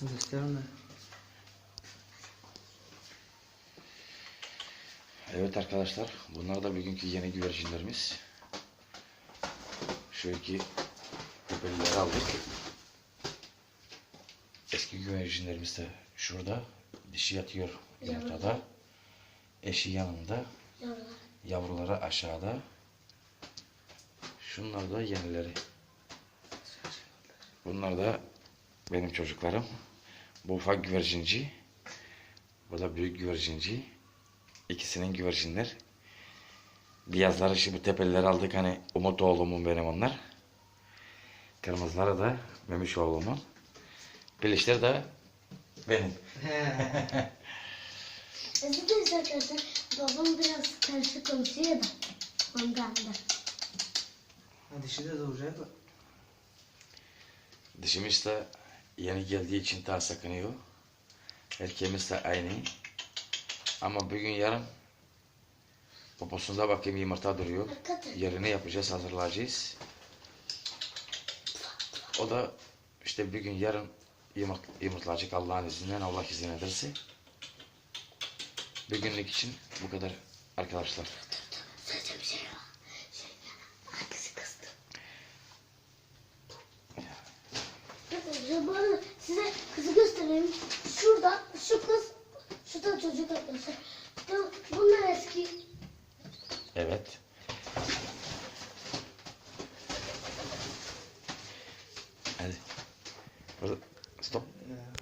Gösterme. Evet arkadaşlar, bunlar da bugünkü yeni güvercinlerimiz. Şu iki köpekleri aldık. Eski güvercinlerimiz de şurada. Dişi yatıyor yumurtada. Eşi yanında. Yavrular. Yavruları aşağıda. Şunlar da yenileri. Bunlar da benim çocuklarım. Bu ufak güvercinci. Bu da büyük güvercinci. İkisinin güvercinler. Beyazları şimdi tepeleri aldık hani Umut oğlumun benim onlar. Kırmızıları da Memiş oğlumun. Pilişler de benim. Özür arkadaşlar. Babam biraz karışık konuşuyor da. Ondan da. Ha, dişi de doğacak. da. Dişimiz de yeni geldiği için daha sakınıyor. Erkeğimiz de aynı. Ama bugün yarın poposunda bakayım yumurta duruyor. Yerini yapacağız, hazırlayacağız. O da işte bugün yarın yumurt, yumurtlayacak Allah'ın izniyle, Allah izin ederse. Bugünlük için bu kadar arkadaşlar. arkadaşlar bu arada size kızı göstereyim. Şurada şu kız, şu da çocuk arkadaşlar. Bunlar eski. Evet. Hadi. Stop. Ee,